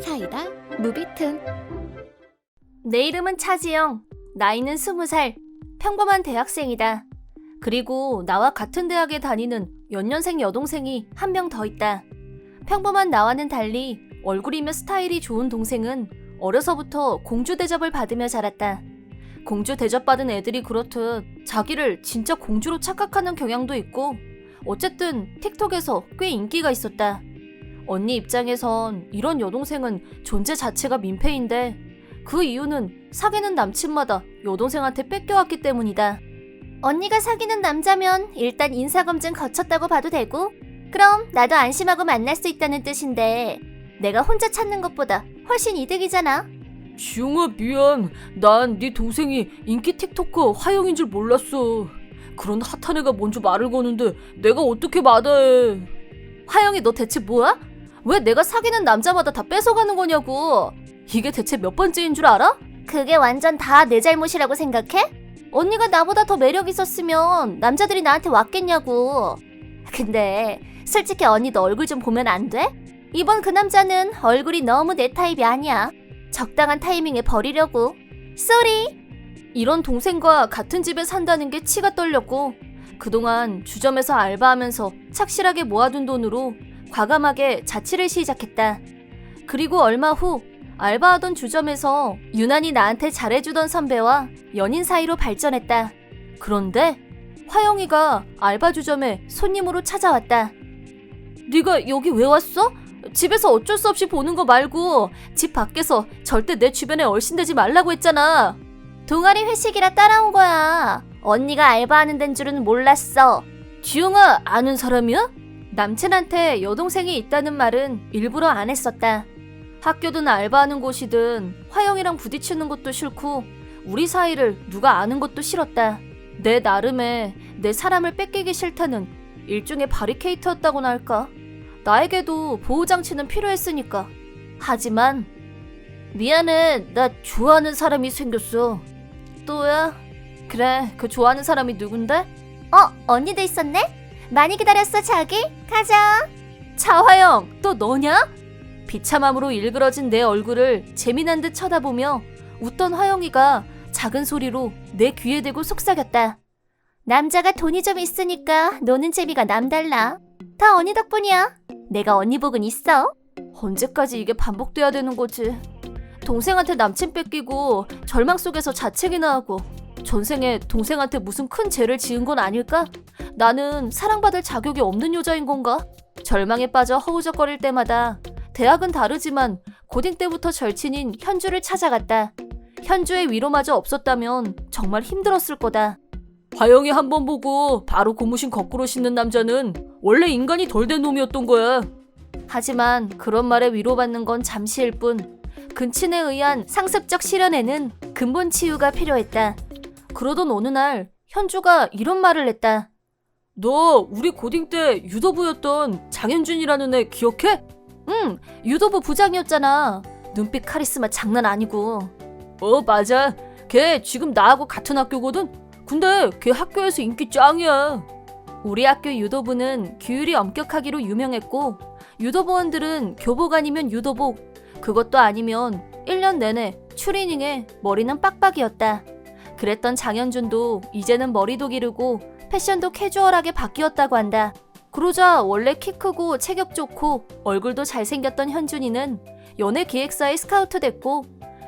사이다 무비튼 내 이름은 차지영. 나이는 20살. 평범한 대학생이다. 그리고 나와 같은 대학에 다니는 연년생 여동생이 한 명 더 있다. 평범한 나와는 달리 얼굴이며 스타일이 좋은 동생은 어려서부터 공주 대접을 받으며 자랐다. 공주 대접받은 애들이 그렇듯 자기를 진짜 공주로 착각하는 경향도 있고 어쨌든 틱톡에서 꽤 인기가 있었다. 언니 입장에선 이런 여동생은 존재 자체가 민폐인데 그 이유는 사귀는 남친마다 여동생한테 뺏겨왔기 때문이다. 언니가 사귀는 남자면 일단 인사검증 거쳤다고 봐도 되고, 그럼 나도 안심하고 만날 수 있다는 뜻인데, 내가 혼자 찾는 것보다 훨씬 이득이잖아. 지용아 미안 난 네 동생이 인기 틱토커 화영인 줄 몰랐어 그런 핫한 애가 먼저 말을 거는데 내가 어떻게 마다해 화영이 너 대체 뭐야? 왜 내가 사귀는 남자마다 다 뺏어가는 거냐고. 이게 대체 몇 번째인 줄 알아? 그게 완전 다 내 잘못이라고 생각해? 언니가 나보다 더 매력 있었으면 남자들이 나한테 왔겠냐고. 근데 솔직히 언니 너 얼굴 좀 보면 안 돼? 이번 그 남자는 얼굴이 너무 내 타입이 아니야. 적당한 타이밍에 버리려고. 쏘리. 이런 동생과 같은 집에 산다는 게 치가 떨렸고 그동안 주점에서 알바하면서 착실하게 모아둔 돈으로 과감하게 자취를 시작했다. 그리고 얼마 후 알바하던 주점에서 유난히 나한테 잘해주던 선배와 연인 사이로 발전했다. 그런데 화영이가 알바 주점에 손님으로 찾아왔다. 네가 여기 왜 왔어? 집에서 어쩔 수 없이 보는 거 말고 집 밖에서 절대 내 주변에 얼씬되지 말라고 했잖아. 동아리 회식이라 따라온 거야. 언니가 알바하는 데인 줄은 몰랐어. 지영아 아는 사람이야? 남친한테 여동생이 있다는 말은 일부러 안 했었다. 학교든 알바하는 곳이든 화영이랑 부딪히는 것도 싫고 우리 사이를 누가 아는 것도 싫었다. 내 나름의 내 사람을 뺏기기 싫다는 일종의 바리케이트였다고나 할까? 나에게도 보호장치는 필요했으니까. 하지만 미안해 나 좋아하는 사람이 생겼어. 또야? 그래 그 좋아하는 사람이 누군데? 어 언니도 있었네? 많이 기다렸어 자기? 가자. 차화영 또 너냐? 비참함으로 일그러진 내 얼굴을 재미난 듯 쳐다보며 웃던 화영이가 작은 소리로 내 귀에 대고 속삭였다. 남자가 돈이 좀 있으니까 노는 재미가 남달라. 다 언니 덕분이야. 내가 언니 복은 있어. 언제까지 이게 반복돼야 되는 거지? 동생한테 남친 뺏기고 절망 속에서 자책이나 하고 전생에 동생한테 무슨 큰 죄를 지은 건 아닐까? 나는 사랑받을 자격이 없는 여자인 건가? 절망에 빠져 허우적거릴 때마다 대학은 다르지만 고딩 때부터 절친인 현주를 찾아갔다. 현주의 위로마저 없었다면 정말 힘들었을 거다. 화영이 한 번 보고 바로 고무신 거꾸로 신는 남자는 원래 인간이 덜 된 놈이었던 거야 하지만 그런 말에 위로받는 건 잠시일 뿐 근친에 의한 상습적 실현에는 근본 치유가 필요했다. 그러던 어느 날 현주가 이런 말을 했다. 너 우리 고딩 때 유도부였던 장현준이라는 애 기억해? 응, 유도부 부장이었잖아. 눈빛 카리스마 장난 아니고. 어 맞아 걔 지금 나하고 같은 학교거든 근데 걔 학교에서 인기 짱이야 우리 학교 유도부는 규율이 엄격하기로 유명했고 유도부원들은 교복 아니면 유도복 그것도 아니면 1년 내내 추리닝에 머리는 빡빡이었다. 그랬던 장현준도 이제는 머리도 기르고 패션도 캐주얼하게 바뀌었다고 한다. 그러자 원래 키 크고 체격 좋고 얼굴도 잘생겼던 현준이는 연예 기획사에 스카우트 됐고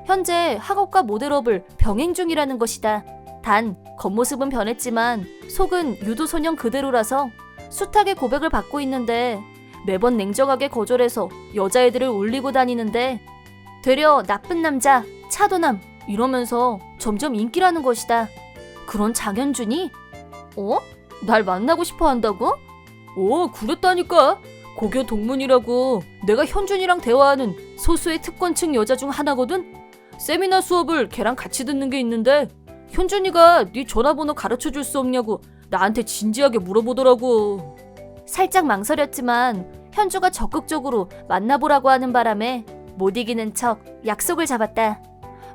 현재 학업과 모델업을 병행 중이라는 것이다. 단 겉모습은 변했지만 속은 유도 소년 그대로라서 숱하게 고백을 받고 있는데 매번 냉정하게 거절해서 여자애들을 울리고 다니는데 되려 나쁜 남자, 차도남 이러면서 점점 인기라는 것이다. 그런 장현준이 어? 날 만나고 싶어 한다고? 어 그랬다니까 고교 동문이라고 내가 현준이랑 대화하는 소수의 특권층 여자 중 하나거든 세미나 수업을 걔랑 같이 듣는 게 있는데 현준이가 네 전화번호 가르쳐 줄 수 없냐고 나한테 진지하게 물어보더라고 살짝 망설였지만 현주가 적극적으로 만나보라고 하는 바람에 못 이기는 척 약속을 잡았다.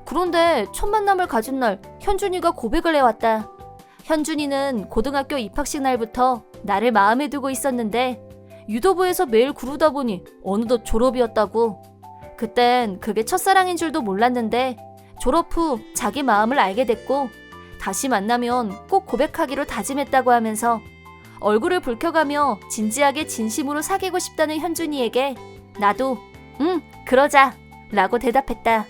그런데 첫 만남을 가진 날 현준이가 고백을 해왔다. 현준이는 고등학교 입학식 날부터 나를 마음에 두고 있었는데 유도부에서 매일 구르다 보니 어느덧 졸업이었다고. 그땐 그게 첫사랑인 줄도 몰랐는데 졸업 후 자기 마음을 알게 됐고 다시 만나면 꼭 고백하기로 다짐했다고 하면서 얼굴을 붉혀가며 진지하게 진심으로 사귀고 싶다는 현준이에게 나도 응 그러자 라고 대답했다.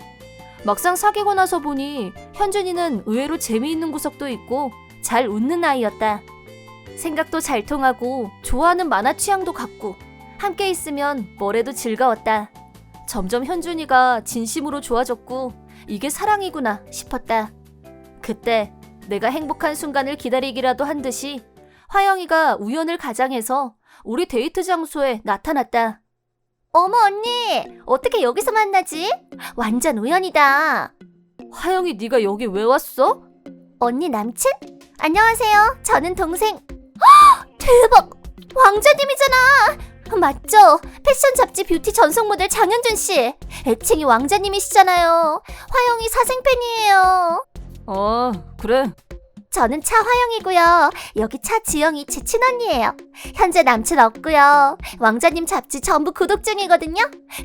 막상 사귀고 나서 보니 현준이는 의외로 재미있는 구석도 있고 잘 웃는 아이였다. 생각도 잘 통하고 좋아하는 만화 취향도 같고 함께 있으면 뭐래도 즐거웠다. 점점 현준이가 진심으로 좋아졌고 이게 사랑이구나 싶었다. 그때 내가 행복한 순간을 기다리기라도 한 듯이 화영이가 우연을 가장해서 우리 데이트 장소에 나타났다. 어머 언니 어떻게 여기서 만나지? 완전 우연이다. 화영이 네가 여기 왜 왔어? 언니 남친? 안녕하세요. 저는 동생. 헉, 대박! 왕자님이잖아. 맞죠? 패션 잡지 뷰티 전속 모델 장현준 씨. 애칭이 왕자님이시잖아요. 화영이 사생 팬이에요. 아 그래 저는 차화영이고요. 여기 차지영이 제 친언니예요. 현재 남친 없고요. 왕자님 잡지 전부 구독 중이거든요.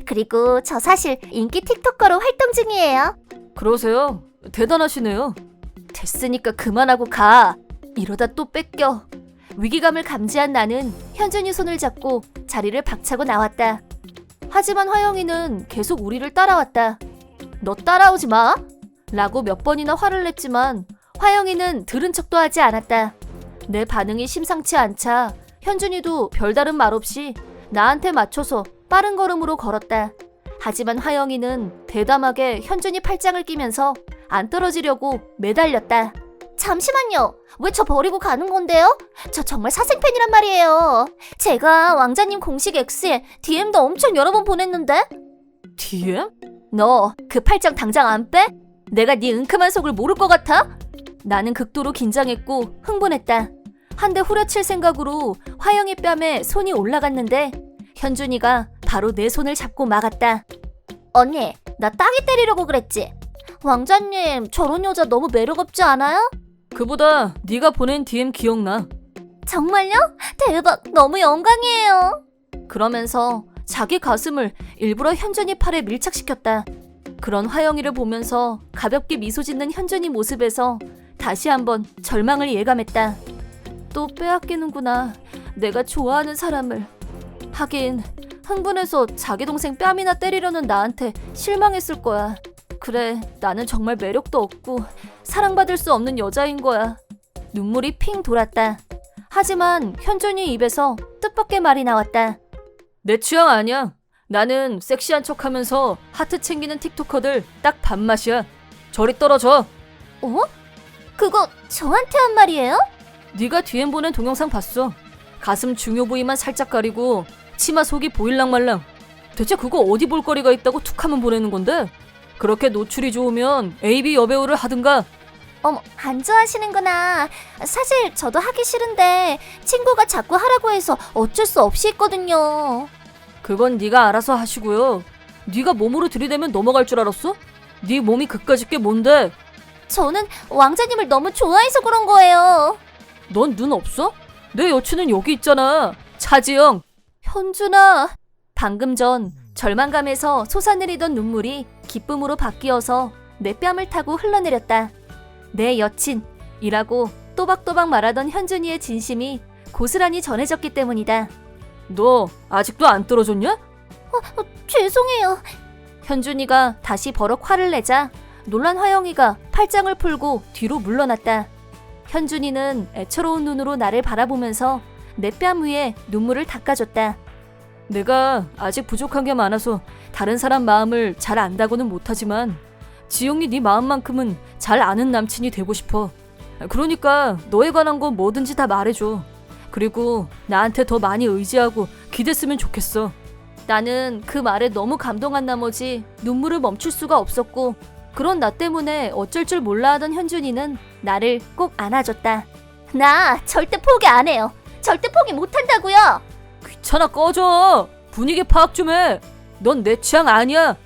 그리고 저 사실 인기 틱톡커로 활동 중이에요. 그러세요 대단하시네요 됐으니까 그만하고 가. 이러다 또 뺏겨. 위기감을 감지한 나는 현준이 손을 잡고 자리를 박차고 나왔다. 하지만 화영이는 계속 우리를 따라왔다. 너 따라오지 마! 라고 몇 번이나 화를 냈지만 화영이는 들은 척도 하지 않았다. 내 반응이 심상치 않자 현준이도 별다른 말 없이 나한테 맞춰서 빠른 걸음으로 걸었다. 하지만 화영이는 대담하게 현준이 팔짱을 끼면서 안 떨어지려고 매달렸다. 잠시만요. 왜 저 버리고 가는 건데요? 저 정말 사생팬이란 말이에요. 제가 왕자님 공식 X에 DM도 엄청 여러 번 보냈는데? DM? 너 그 팔짱 당장 안 빼? 내가 네 은큼한 속을 모를 것 같아? 나는 극도로 긴장했고 흥분했다. 한 대 후려칠 생각으로 화영이 뺨에 손이 올라갔는데 현준이가 바로 내 손을 잡고 막았다. 언니, 나 따기 때리려고 그랬지? 왕자님, 저런 여자 너무 매력없지 않아요? 그보다 네가 보낸 DM 기억나 정말요? 대박, 너무 영광이에요. 그러면서 자기 가슴을 일부러 현준이 팔에 밀착시켰다. 그런 화영이를 보면서 가볍게 미소 짓는 현준이 모습에서 다시 한번 절망을 예감했다. 또 빼앗기는구나. 내가 좋아하는 사람을. 하긴 흥분해서 자기 동생 뺨이나 때리려는 나한테 실망했을 거야. 그래, 나는 정말 매력도 없고 사랑받을 수 없는 여자인 거야. 눈물이 핑 돌았다. 하지만 현준이 입에서 뜻밖의 말이 나왔다. 내 취향 아니야 나는 섹시한 척 하면서 하트 챙기는 틱토커들 딱 밥맛이야 저리 떨어져 어? 그거 저한테 한 말이에요? 네가 DM 보낸 동영상 봤어 가슴 중요 부위만 살짝 가리고 치마 속이 보일랑 말랑 대체 그거 어디 볼 거리가 있다고 툭하면 보내는 건데 그렇게 노출이 좋으면 AV 여배우를 하든가 어머, 안 좋아하시는구나. 사실 저도 하기 싫은데 친구가 자꾸 하라고 해서 어쩔 수 없이 했거든요. 그건 네가 알아서 하시고요 네가 몸으로 들이대면 넘어갈 줄 알았어? 네 몸이 그까짓 게 뭔데 저는 왕자님을 너무 좋아해서 그런 거예요. 넌 눈 없어? 내 여친은 여기 있잖아 차지영 현준아. 방금 전 절망감에서 솟아내리던 눈물이 기쁨으로 바뀌어서 내 뺨을 타고 흘러내렸다. 내 여친이라고 또박또박 말하던 현준이의 진심이 고스란히 전해졌기 때문이다. 너 아직도 안 떨어졌냐? 어, 죄송해요. 현준이가 다시 버럭 화를 내자 놀란 화영이가 팔짱을 풀고 뒤로 물러났다. 현준이는 애처로운 눈으로 나를 바라보면서 내 뺨 위에 눈물을 닦아줬다. 내가 아직 부족한 게 많아서 다른 사람 마음을 잘 안다고는 못하지만 지영이 네 마음만큼은 잘 아는 남친이 되고 싶어. 그러니까 너에 관한 건 뭐든지 다 말해줘. 그리고 나한테 더 많이 의지하고 기댔으면 좋겠어. 나는 그 말에 너무 감동한 나머지 눈물을 멈출 수가 없었고 그런 나 때문에 어쩔 줄 몰라 하던 현준이는 나를 꼭 안아줬다. 나 절대 포기 안 해요. 절대 포기 못 한다고요. 귀찮아 꺼져. 분위기 파악 좀 해. 넌 내 취향 아니야.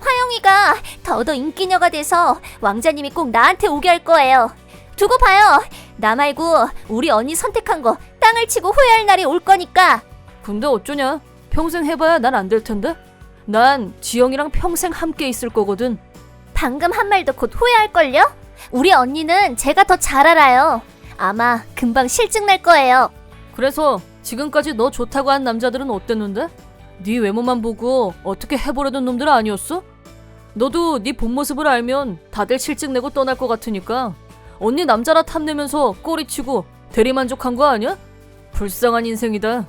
화영이가 더더 인기녀가 돼서 왕자님이 꼭 나한테 오게 할 거예요. 두고 봐요. 나 말고 우리 언니 선택한 거 땅을 치고 후회할 날이 올 거니까. 근데 어쩌냐? 평생 해봐야 난 안 될 텐데. 난 지영이랑 평생 함께 있을 거거든. 방금 한 말도 곧 후회할걸요? 우리 언니는 제가 더 잘 알아요. 아마 금방 실증 날 거예요. 그래서 지금까지 너 좋다고 한 남자들은 어땠는데? 네 외모만 보고 어떻게 해보려던 놈들 아니었어? 너도 네 본 모습을 알면 다들 실증 내고 떠날 것 같으니까 언니 남자라 탐내면서 꼬리치고 대리만족한 거 아니야? 불쌍한 인생이다.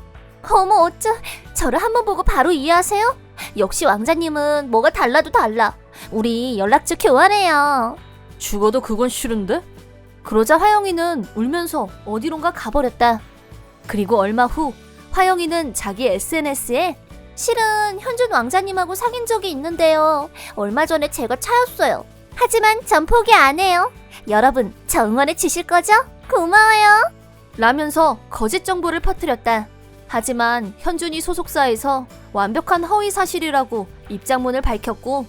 어머 어쩌 저를 한번 보고 바로 이해하세요? 역시 왕자님은 뭐가 달라도 달라. 우리 연락처 교환해요. 죽어도 그건 싫은데? 그러자 화영이는 울면서 어디론가 가버렸다. 그리고 얼마 후 화영이는 자기 SNS에 실은 현준 왕자님하고 사귄 적이 있는데요. 얼마 전에 제가 차였어요. 하지만 전 포기 안 해요. 여러분, 저 응원해 주실 거죠? 고마워요. 라면서 거짓 정보를 퍼뜨렸다. 하지만 현준이 소속사에서 완벽한 허위 사실이라고 입장문을 밝혔고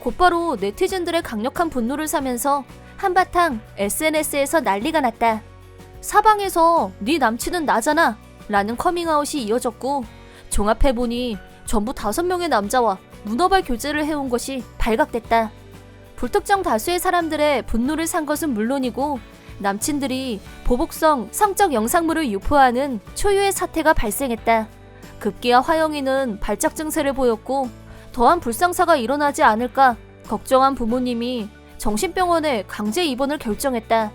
곧바로 네티즌들의 강력한 분노를 사면서 한바탕 SNS에서 난리가 났다. 사방에서 네 남친은 나잖아 라는 커밍아웃이 이어졌고 종합해보니 전부 다섯 명의 남자와 문어발 교제를 해온 것이 발각됐다. 불특정 다수의 사람들의 분노를 산 것은 물론이고 남친들이 보복성 성적 영상물을 유포하는 초유의 사태가 발생했다. 급기야 화영이는 발작 증세를 보였고 더한 불상사가 일어나지 않을까 걱정한 부모님이 정신병원에 강제 입원을 결정했다.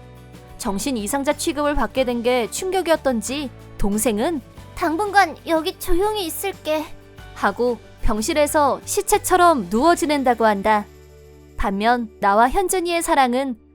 정신 이상자 취급을 받게 된 게 충격이었던지 동생은 당분간 여기 조용히 있을게 하고 병실에서 시체처럼 누워 지낸다고 한다. 반면 나와 현준이의 사랑은